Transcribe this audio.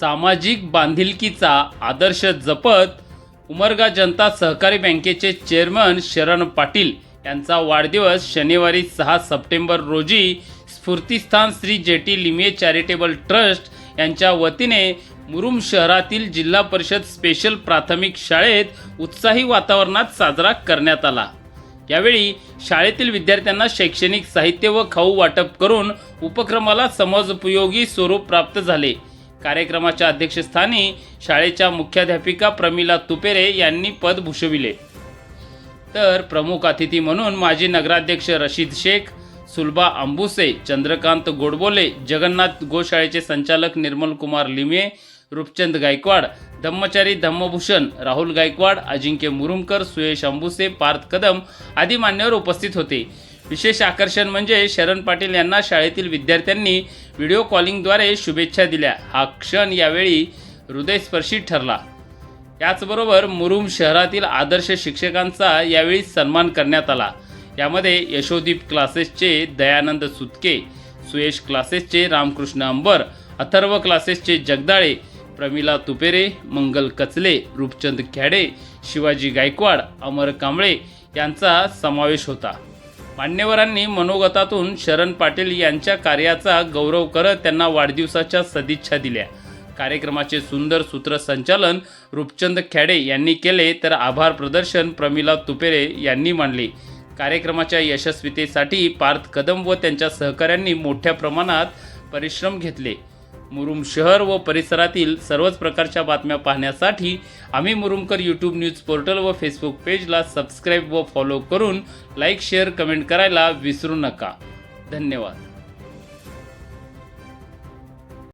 सामाजिक बांधिलकीचा आदर्श जपत उमरगा जनता सहकारी बँकेचे चेअरमन शरण पाटील यांचा वाढदिवस शनिवारी सहा सप्टेंबर रोजी स्फूर्तिस्थान श्री जे टी लिमिये चॅरिटेबल ट्रस्ट यांच्या वतीने मुरुम शहरातील जिल्हा परिषद स्पेशल प्राथमिक शाळेत उत्साही वातावरणात साजरा करण्यात आला. यावेळी शाळेतील विद्यार्थ्यांना शैक्षणिक साहित्य व खाऊ वाटप करून उपक्रमाला समाजोपयोगी स्वरूप प्राप्त झाले. कार्यक्रमाच्या अध्यक्षस्थानी शाळेच्या मुख्याध्यापिका प्रमिला तुपेरे यांनी पद भूषविले. तर प्रमुख अतिथी म्हणून माजी नगराध्यक्ष रशीद शेख सुलभा अंबुसे चंद्रकांत गोडबोले जगन्नाथ गोशाळेचे संचालक निर्मल कुमार लिमये रूपचंद गायकवाड धम्मचारी धम्मभूषण राहुल गायकवाड अजिंक्य मुरुमकर सुयश अंबुसे पार्थ कदम आदी मान्यवर उपस्थित होते. विशेष आकर्षण म्हणजे शरण पाटील यांना शाळेतील विद्यार्थ्यांनी व्हिडिओ कॉलिंगद्वारे शुभेच्छा दिल्या. हा क्षण यावेळी हृदयस्पर्शी ठरला. याचबरोबर मुरुम शहरातील आदर्श शिक्षकांचा यावेळी सन्मान करण्यात आला. यामध्ये यशोदीप क्लासेसचे दयानंद सुतके सुयश क्लासेसचे रामकृष्ण अंबर अथर्व क्लासेसचे जगदाळे प्रमिला तुपेरे मंगल कचले रूपचंद खेडे शिवाजी गायकवाड अमर कांबळे यांचा समावेश होता. मान्यवरांनी मनोगतातून शरण पाटील यांच्या कार्याचा गौरव करत त्यांना वाढदिवसाच्या सदिच्छा दिल्या. कार्यक्रमाचे सुंदर सूत्रसंचालन रूपचंद खेडे यांनी केले तर आभार प्रदर्शन प्रमिला तुपेरे यांनी मांडले. कार्यक्रमाच्या यशस्वीतेसाठी पार्थ कदम व त्यांच्या सहकाऱ्यांनी मोठ्या प्रमाणात परिश्रम घेतले. मुरुम शहर व परिसरातील सर्वच प्रकारच्या बातम्या पाहण्यासाठी आम्ही मुरुमकर यूट्यूब न्यूज पोर्टल व फेसबुक पेजला सबस्क्राईब व फॉलो करून लाईक शेअर कमेंट करायला विसरू नका. धन्यवाद.